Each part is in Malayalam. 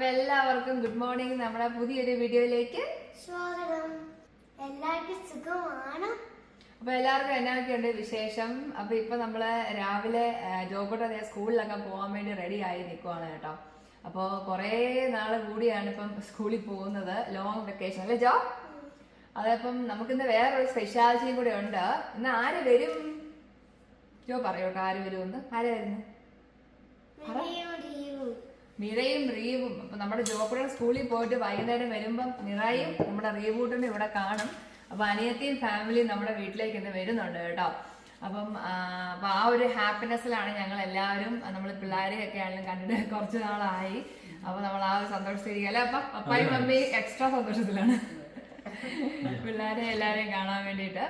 അപ്പൊ എല്ലാവർക്കും ഗുഡ് മോർണിംഗ് നമ്മുടെ പുതിയൊരു വീഡിയോയിലേക്ക്. സ്വാഗതം. എല്ലാവർക്കും സുഖമാണ്. അപ്പൊ എല്ലാവർക്കും എന്നൊക്കെയുണ്ട് വിശേഷം? അപ്പൊ ഇപ്പൊ നമ്മൾ രാവിലെ ജോബോട്ട് സ്കൂളിലൊക്കെ പോകാൻ വേണ്ടി റെഡി ആയി നിൽക്കുവാണ് കേട്ടോ. അപ്പോൾ കുറേ നാൾ കൂടിയാണ് ഇപ്പം സ്കൂളിൽ പോകുന്നത്. ലോങ് വെക്കേഷൻ അല്ലേ ജോ? അതപ്പം നമുക്കിന്ന് വേറൊരു സ്പെഷ്യാലിറ്റിയും കൂടെ ഉണ്ട്. ഇന്ന് ആര് വരും? ജോ പറയോട്ടോ ആര് വരുമെന്ന് ആര് വരുന്നത് മിറയും റീവും. അപ്പൊ നമ്മുടെ ജോപ്പുടെ സ്കൂളിൽ പോയിട്ട് വൈകുന്നേരം വരുമ്പം നിറയും നമ്മുടെ റീവൂട്ടിനും ഇവിടെ കാണും. അപ്പൊ അനിയത്തിയും ഫാമിലിയും നമ്മുടെ വീട്ടിലേക്ക് ഇന്ന് വരുന്നുണ്ട് കേട്ടോ. അപ്പം അപ്പൊ ആ ഒരു ഹാപ്പിനെസ്സിലാണ് ഞങ്ങൾ എല്ലാവരും നമ്മൾ പിള്ളേരെയൊക്കെ ആണെങ്കിലും കണ്ടിട്ട് കുറച്ച് നാളായി. അപ്പൊ നമ്മൾ ആ ഒരു സന്തോഷത്തിരിക്കുക അല്ലെ അപ്പൊ അപ്പായും മമ്മി എക്സ്ട്രാ സന്തോഷത്തിലാണ്. പിള്ളേരെ എല്ലാരെയും കാണാൻ വേണ്ടിയിട്ട്.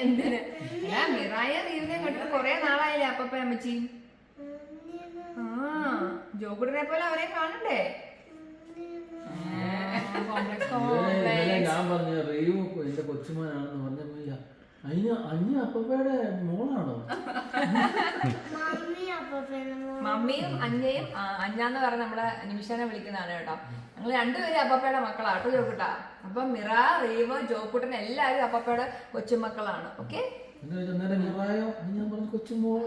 എന്തിന്? ഞാൻ മിറായ റീവിനെ കണ്ടിട്ട് കൊറേ നാളായില്ലേ അപ്പപ്പ അമ്മച്ചി. ആ ജോഗുടനെ പോലെ അവരെ കാണണ്ടേ? ഞാൻ പറഞ്ഞ റീവു എന്റെ കൊച്ചുമോനാണെന്ന് ഇല്ല, അതിന് അഞ്ഞ അപ്പയുടെ മോളാണോ? അപ്പൊ മമ്മിയും അഞ്ഞയും അഞ്ഞാന്ന് പറഞ്ഞ നമ്മളെ നിമിഷനെ വിളിക്കുന്നതാണ് കേട്ടോ. ഞങ്ങൾ രണ്ടുപേരും അപ്പപ്പയുടെ മക്കളാണ് കേട്ടോ ജോക്കുട്ട. അപ്പൊ മിറ റീവ് ജോക്കുട്ടൻ എല്ലാവരും അപ്പപ്പയുടെ കൊച്ചുമക്കളാണ് ഓക്കെ? എന്ന്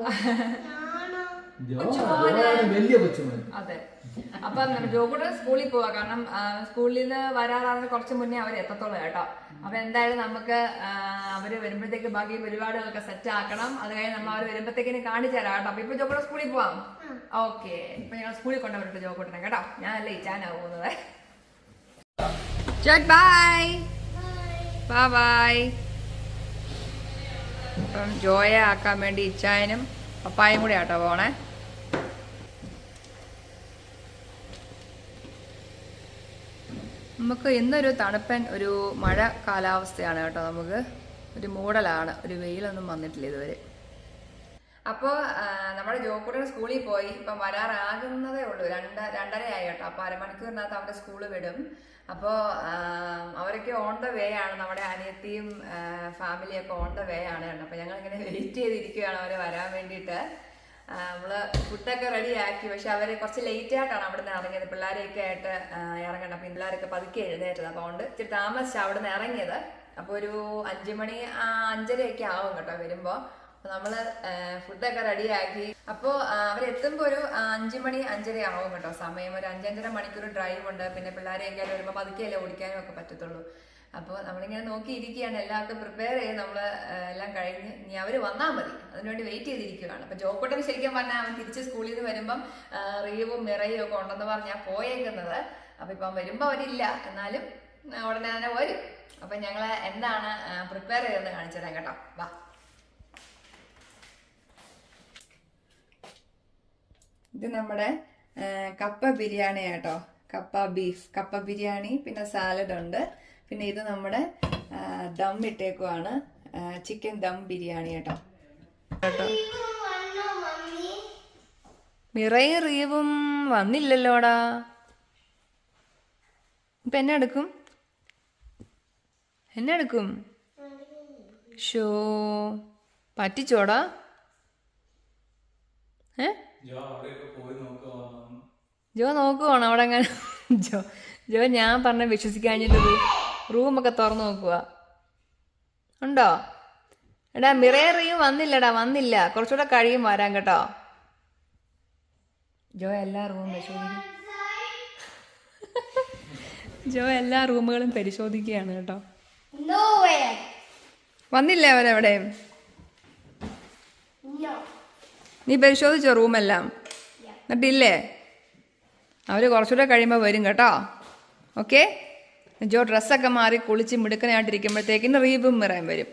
വലിയ കൊച്ചുമോൻ അതെ. അപ്പൊ ജോക്കുട്ടൻ സ്കൂളിൽ പോവാ. കാരണം സ്കൂളിൽ നിന്ന് വരാറാണ് കുറച്ച് മുന്നേ അവർ എത്തത്തുള്ളൂ കേട്ടോ. അപ്പൊ എന്തായാലും നമുക്ക് അവർ വരുമ്പോഴത്തേക്ക് ബാക്കി പരിപാടികളൊക്കെ സെറ്റ് ആക്കണം. അത് കഴിഞ്ഞ് നമ്മൾ അവർ വരുമ്പോഴത്തേക്കിന് കാണിച്ചു തരാം കേട്ടോ. അപ്പൊ ഇപ്പൊ ജോക്കുട്ടൻ സ്കൂളിൽ പോവാം? ഓക്കെ. ഇപ്പൊ ഞങ്ങൾ സ്കൂളിൽ കൊണ്ടുവരട്ടെ ജോക്കുട്ടനെ കേട്ടോ. ഞാൻ അല്ലേ ഇച്ചാനാ പോകുന്നത്. ബൈ ബൈ ബൈ അപ്പം ജോയ ആക്കാൻ വേണ്ടി ഇച്ചായനും പപ്പായും കൂടെ ആട്ടോ പോണേ. നമുക്ക് ഇന്നൊരു തണുപ്പൻ ഒരു മഴ കാലാവസ്ഥയാണ് കേട്ടോ നമുക്ക്. ഒരു മൂടലാണ് ഒരു വെയിലൊന്നും വന്നിട്ടില്ല ഇതുവരെ. അപ്പോൾ നമ്മുടെ ജോക്കുട്ടിയുടെ സ്കൂളിൽ പോയി. ഇപ്പം വരാറാകുന്നതേ ഉള്ളൂ. രണ്ട് രണ്ടരയായി കേട്ടോ. അപ്പോൾ അരമണിക്കൂറിനകത്ത് അവന്റെ സ്കൂൾ വിടും. അപ്പോൾ അവരൊക്കെ ഓൺ ദ വേ ആണ്. നമ്മുടെ അനിയത്തിയും ഫാമിലിയൊക്കെ ഓൺ ദ വേ ആണ്. കേട്ടോ അപ്പോൾ ഞങ്ങളിങ്ങനെ വെയിറ്റ് ചെയ്തിരിക്കുകയാണ് അവർ വരാൻ വേണ്ടിയിട്ട്. നമ്മൾ ഫുഡൊക്കെ റെഡി ആക്കി. പക്ഷെ അവർ കുറച്ച് ലേറ്റ് ആയിട്ടാണ് അവിടെ നിന്ന് ഇറങ്ങിയത്. പിള്ളേരെയൊക്കെ ആയിട്ട് ഇറങ്ങണം അപ്പം പിള്ളേരൊക്കെ പതുക്കെ എഴുന്നേറ്റത്. അപ്പോൾ അതുകൊണ്ട് ഇച്ചിരി താമസിച്ചാണ് അവിടെ നിന്ന് ഇറങ്ങിയത്. അപ്പോൾ ഒരു അഞ്ചു മണി അഞ്ചരയൊക്കെ ആവും കേട്ടോ വരുമ്പോൾ നമ്മൾ ഫുഡൊക്കെ റെഡിയാക്കി അപ്പോൾ അവരെത്തുമ്പോൾ ഒരു അഞ്ച് മണി അഞ്ചര ആവും കേട്ടോ സമയം. ഒരു അഞ്ചഞ്ചര മണിക്കൂർ ഡ്രൈവ് ഉണ്ട്. പിന്നെ പിള്ളേരെയൊക്കെ വരുമ്പോൾ പതുക്കെയല്ലേ ഓടിക്കാനും ഒക്കെ പറ്റത്തുള്ളൂ. അപ്പോൾ നമ്മളിങ്ങനെ നോക്കിയിരിക്കുകയാണ്. എല്ലാവർക്കും പ്രിപ്പയർ ചെയ്ത് നമ്മൾ എല്ലാം കഴിഞ്ഞ് ഇനി അവർ വന്നാൽ മതി. അതിനുവേണ്ടി വെയിറ്റ് ചെയ്തിരിക്കുകയാണ്. അപ്പോൾ ജോക്കോട്ടൻ ശരിക്കും പറഞ്ഞാൽ അവൻ തിരിച്ച് സ്കൂളിൽ നിന്ന് വരുമ്പം റീവും മിറയും ഒക്കെ ഉണ്ടെന്ന് പറഞ്ഞാൽ പോയേക്കുന്നത്. അപ്പോൾ ഇപ്പം വരുമ്പോൾ അവരില്ല. എന്നാലും ഉടനെ തന്നെ വരും. അപ്പം ഞങ്ങൾ എന്താണ് പ്രിപ്പയർ ചെയ്തെന്ന് കാണിച്ചു തരാം കേട്ടോ. വാ. ഇത് നമ്മുടെ കപ്പ ബിരിയാണി കേട്ടോ. കപ്പ ബീഫ്. കപ്പ ബിരിയാണി പിന്നെ സാലഡ് ഉണ്ട് പിന്നെ ഇത് നമ്മുടെ ദം ഇട്ടേക്കുവാണ്. ചിക്കൻ ദം ബിരിയാണി കേട്ടോ. കേട്ടോ മിറയും റീവും വന്നില്ലല്ലോടാ. ഇപ്പൊ എന്നെ എടുക്കും? എന്നെ എടുക്കും? ഷോ പറ്റിച്ചോടാ. ജോ നോക്കുവാണോ? അവിടെ അങ്ങനെ ജോ ജോ ഞാൻ പറഞ്ഞ വിശ്വസിക്കാഞ്ഞിട്ട് റൂ റൂമൊക്കെ തുറന്നു നോക്കുക ഉണ്ടോ? എടാ മിറേറിയും വന്നില്ലടാ വന്നില്ല. കുറച്ചുകൂടെ കഴിയും വരാൻ കേട്ടോ. ജോ എല്ലാ റൂമും പരിശോധിക്കും. ജോ എല്ലാ റൂമുകളും പരിശോധിക്കുകയാണ് കേട്ടോ. വന്നില്ല അവരവിടെ? നീ പരിശോധിച്ചോ റൂമെല്ലാം? എന്നിട്ടില്ലേ? അവർ കുറച്ചുകൂടെ കഴിയുമ്പോൾ വരും കേട്ടോ. ഓക്കെ? ജോ ഡ്രസ്സൊക്കെ മാറി കുളിച്ച് മിടുക്കനായിട്ടിരിക്കുമ്പോഴത്തേക്കിന് റീബും മിറയും വരും.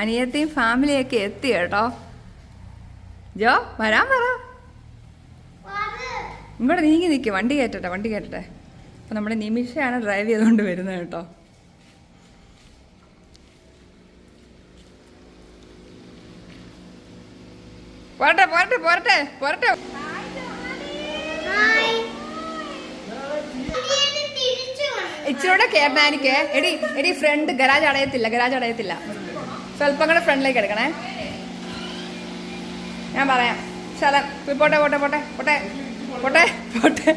അനിയത്തെയും ഫാമിലിയൊക്കെ എത്തി കേട്ടോ. ജോ വരാൻ പറ ഇങ്ങോട്ട് നീങ്ങി നിൽക്കും വണ്ടി കയറ്റട്ടെ വണ്ടി കയറ്റട്ടെ. അപ്പം നമ്മുടെ നിമിഷയാണ് ഡ്രൈവ് ചെയ്തുകൊണ്ട് വരുന്നത് കേട്ടോ. പോരട്ടെ പോരട്ടെ പോരട്ടെ പോരട്ടെ. ഇച്ചിരൂടെ കേരനാനിക്ക് എടി എടി ഫ്രണ്ട് ഗരാജ് അടയത്തില്ല ഗരാജ് അടയത്തില്ല. സ്വല്പം കൂടെ ഫ്രണ്ടിലേക്ക് എടുക്കണേ. ഞാൻ പറയാം. സ്ഥലം പോട്ടെ പോട്ടെ പോട്ടെ പോട്ടെ പോട്ടെ പോട്ടെ.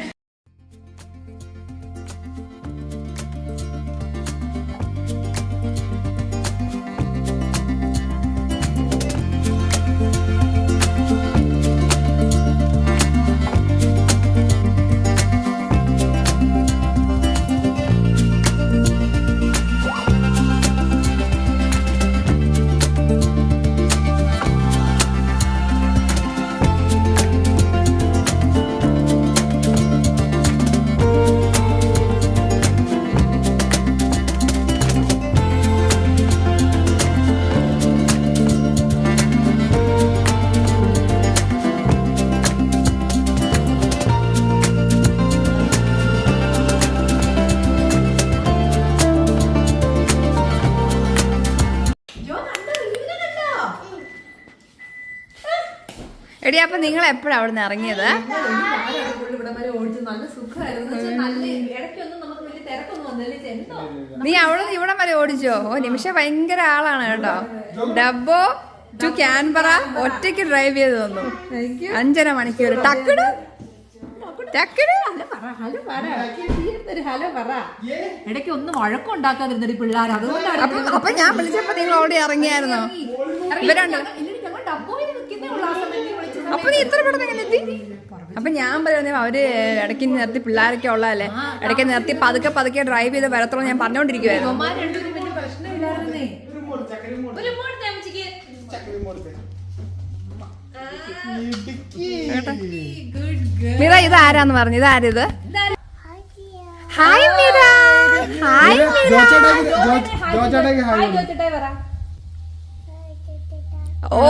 അപ്പൊ നിങ്ങൾ എപ്പോഴാണ് അവിടെ നിന്ന് ഇറങ്ങിയത് നീ അവിടെ ഇവിടം വരെ ഓടിച്ചോ? ഓ നിമിഷ ഭയങ്കര ആളാണ് കേട്ടോ. ഡബോ ടു ക്യാൻബറ ഒറ്റയ്ക്ക് ഡ്രൈവ് ചെയ്ത് തന്നു അഞ്ചര മണിക്കൂർ. ടക്കിട്. ടക്കിട്. ഹലോ പറ ഇടയ്ക്ക് ഒന്നും വഴക്കുണ്ടാക്കാതിരുന്നടി പിള്ളേർ അതുകൊണ്ടാണ് അപ്പൊ അപ്പൊ ഞാൻ വിളിച്ചപ്പോ നിങ്ങൾ ഓടി ഇറങ്ങിയായിരുന്നോ? ഇവരുണ്ട്. അപ്പൊ നീ ഇത്ര പെട്ടെന്ന് എങ്ങനെ എത്തി? അപ്പൊ ഞാൻ പറയുന്നത് അവർ ഇടയ്ക്ക് നിർത്തി പിള്ളേരൊക്കെ ഉള്ളതല്ലേ? ഇടയ്ക്ക് നിർത്തി പതുക്കെ പതുക്കെ ഡ്രൈവ് ചെയ്ത് വരത്തോളം ഞാൻ പറഞ്ഞോണ്ടിരിക്കുവായിരുന്നു. മീറ ഇത് ആരാന്ന് പറഞ്ഞു? ഇത്? ആരിത് ഹായ് മീറ ഹായ് ഓ.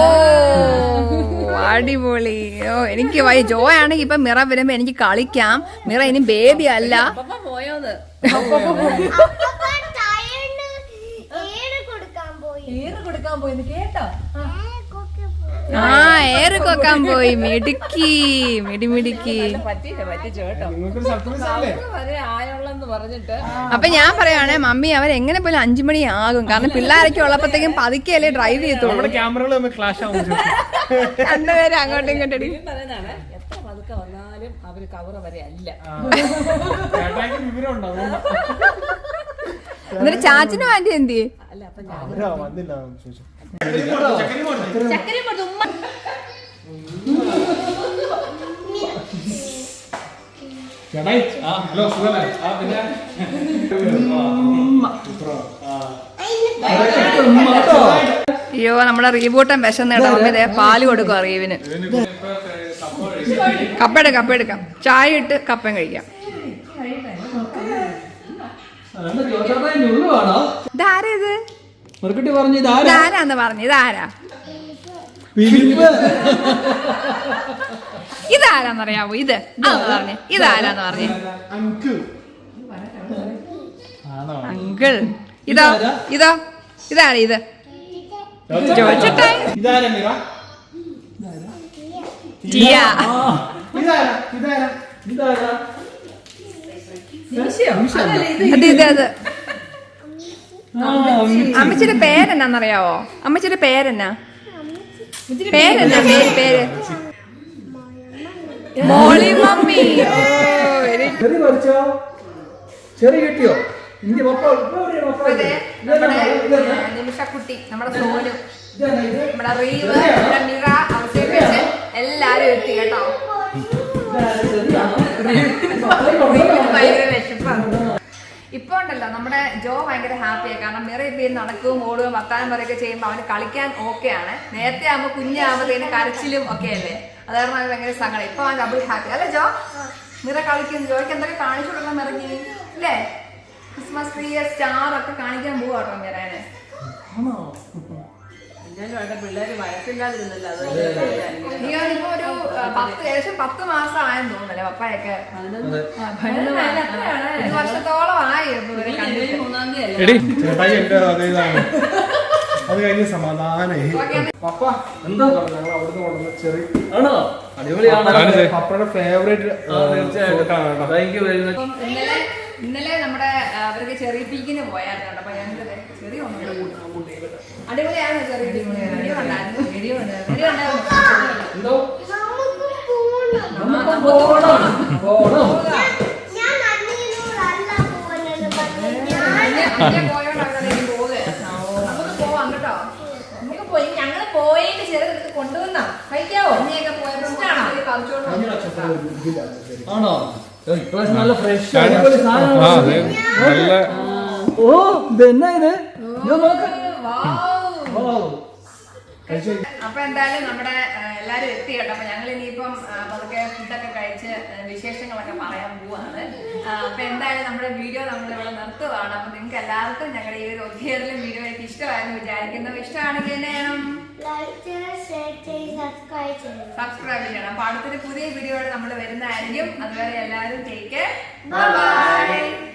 അടിപൊളി. ഓ എനിക്ക് വൈ ജോ ആണെങ്കിൽ ഇപ്പൊ മിറ വരുമ്പോ എനിക്ക് കളിക്കാം. മിറ ഇനി ബേബി അല്ല. കൊടുക്കാൻ പോയി. ഏറ് കൊടുക്കാൻ പോയിന്ന് കേട്ടോ. ആ ഏറെ കൊക്കാൻ പോയി. മിടുക്കി മിടിമിടുക്കി. അപ്പൊ ഞാൻ പറയുവാണേ മമ്മി അവർ എങ്ങനെ പോലും അഞ്ചു മണി ആകും. കാരണം പിള്ളേരൊക്കെ ഉള്ളപ്പോഴത്തേക്കും പതുക്കെയല്ലേ ഡ്രൈവ് ചെയ്യത്തുള്ളൂ. രണ്ടുപേരും അങ്ങോട്ടും ഇങ്ങോട്ടും എത്ര പതുക്കെ വന്നാലും അവർ കവറ് വരെ അല്ല എന്നിട്ട് ചാച്ചിന് വേണ്ടി എന്തി അല്ല അപ്പൊ അയ്യോ നമ്മുടെ റീബൂട്ടൻ വിശന്നിട മമ്മി ദേ പാൽ കൊടുക്കും അറിയവിന് കപ്പട കപ്പ എടുക്കാം ചായ ഇട്ട് കപ്പയും കഴിക്കാം. ഉള്ളുവാണോ ഇതാരാ ഇത്? മറുക്കുട്ടി പറഞ്ഞു ഇതാരാ? ഇതാരാന്ന് പറഞ്ഞു ഇതാരാ? ഫിലിപ്പ് ഇതാരാന്നറിയാവോ? ഇത്. അതൊന്ന് പറഞ്ഞു. ഇതാരാന്ന് പറഞ്ഞു? അങ്കിൾ. അങ്കിൾ. ഇതോ ഇതോ ഇതാണ് ഇത്. ചോദിച്ചിട്ടെ ഇതാരാ മീറ? ടിയ. ഇതാരാ? ഇതാരാ? ഇതാരാ? അത് അത് ആ അമ്മച്ചിയുടെ പേരെന്നാന്നറിയാവോ? അമ്മച്ചിയുടെ പേരെന്നാ? പേരെന്നാ? പേര്. പേര് മോളി മമ്മി. ഓ വെരി ചെറി പറിച്ചോ ചെറി കിട്ടിയോ? ഇന്ത്യ നിമിഷക്കുട്ടി നമ്മുടെ സോനു. നമ്മുടെ റീവ് നമ്മുടെ മിറ ഔസേപ്പ് വെച്ച് എല്ലാരും എത്തി കേട്ടോ. ഭയങ്കര വിശപ്പാണ് ഇപ്പൊ ഉണ്ടല്ലോ നമ്മുടെ ജോ ഭയങ്കര ഹാപ്പിയാണ് കാരണം മിറ ഇപ്പൊ നടക്കുകയും ഓടുകയും വർത്താനം പറയുകയൊക്കെ ചെയ്യുമ്പോൾ അവന് കളിക്കാൻ ആണ്. നേരത്തെ ആകുമ്പോൾ കുഞ്ഞാകുമ്പോഴത്തേന് കരച്ചിലും ഒക്കെ അല്ലേ? അത് കാരണം അവന് ഭയങ്കര സങ്കടം. ഇപ്പൊ അവൻ ഡബിൾ ഹാപ്പി അല്ലേ ജോ? മിറ കളിക്കുന്നു. ജോയ്ക്ക് എന്തൊക്കെ കാണിച്ചു കൊടുക്കണം ഇറങ്ങി അല്ലേ ക്രിസ്മസ് ട്രീ സ്റ്റാർ ഒക്കെ കാണിക്കാൻ പോവാട്ടോ മിറേനെ. ആണോ? എന്നാലും അവിടെ പിള്ളേര് വഴക്കില്ലാതിരുന്നല്ലോ അതുകൊണ്ട് ഒരു പത്ത് ഏകദേശം പത്ത് മാസം ആയെന്ന് തോന്നുന്നല്ലേ പപ്പായൊക്കെ? ഒരു വർഷത്തോളം ആയി ഇപ്പൊ ഇവരെ കണ്ടിട്ട്. മൂന്നാം തീയതി അല്ലേ? എടി ചേട്ടായി എന്റെ അതേ ഇതാണ്. അത് കഴിഞ്ഞ് സമാധാനായി പപ്പ എന്താ ഞങ്ങൾ അവിടുന്ന് കൊണ്ടുവന്ന ചെറിയ ആണോ? അടിപൊളിയാണ്. പപ്പയുടെ ഫേവറേറ്റ് തീർച്ചയായിട്ടും. താങ്ക് യു വെരി മച്ച് അപ്പം ഇന്നലെ ഇന്നലെ നമ്മുടെ ആ, അവർക്ക് ചെറിയ പീക്കിന് പോയായിരുന്നു കേട്ടോ. അപ്പൊ ഞങ്ങൾക്ക് ചെറിയ ഒന്നും കൂടെ ചെറിയ വീഡിയോ ഉണ്ടായിരുന്നു. വീഡിയോ ഉണ്ടായിരുന്നു ഞങ്ങൾ പോയിട്ട് ചെറുത് കൊണ്ടുവന്നാ. കഴിക്കാവോ? പോയപ്പോ ആണോ? ഇപ്രാവശ്യം നല്ല ഫ്രഷ് അടിപൊളി ഓ ഇതെന്നാ ഇത് നോക്ക്. അപ്പൊ എന്തായാലും നമ്മുടെ എല്ലാരും എത്തി കേട്ടോ. അപ്പൊ ഞങ്ങൾ ഇനിയിപ്പം പതുക്കെ ഫുഡൊക്കെ കഴിച്ച് വിശേഷങ്ങളൊക്കെ പറയാൻ പോവാണ്. അപ്പൊ എന്തായാലും നമ്മുടെ വീഡിയോ നമ്മൾ ഇവിടെ നിർത്തുവാണ്. അപ്പൊ നിങ്ങൾക്ക് എല്ലാവർക്കും ഞങ്ങളുടെ ഈ ഒരു ഒത്തിരിയേറെ വീഡിയോ എനിക്ക് ഇഷ്ടമായിരുന്നു വിചാരിക്കുന്നു. ഇഷ്ടമാണെങ്കിൽ എന്നെ ചെയ്യണം സബ്സ്ക്രൈബ് ചെയ്യണം അപ്പൊ അടുത്തൊരു പുതിയ വീഡിയോ നമ്മൾ വരുന്നതായിരിക്കും. അതുവരെ എല്ലാവരും ടേക്ക് ബൈ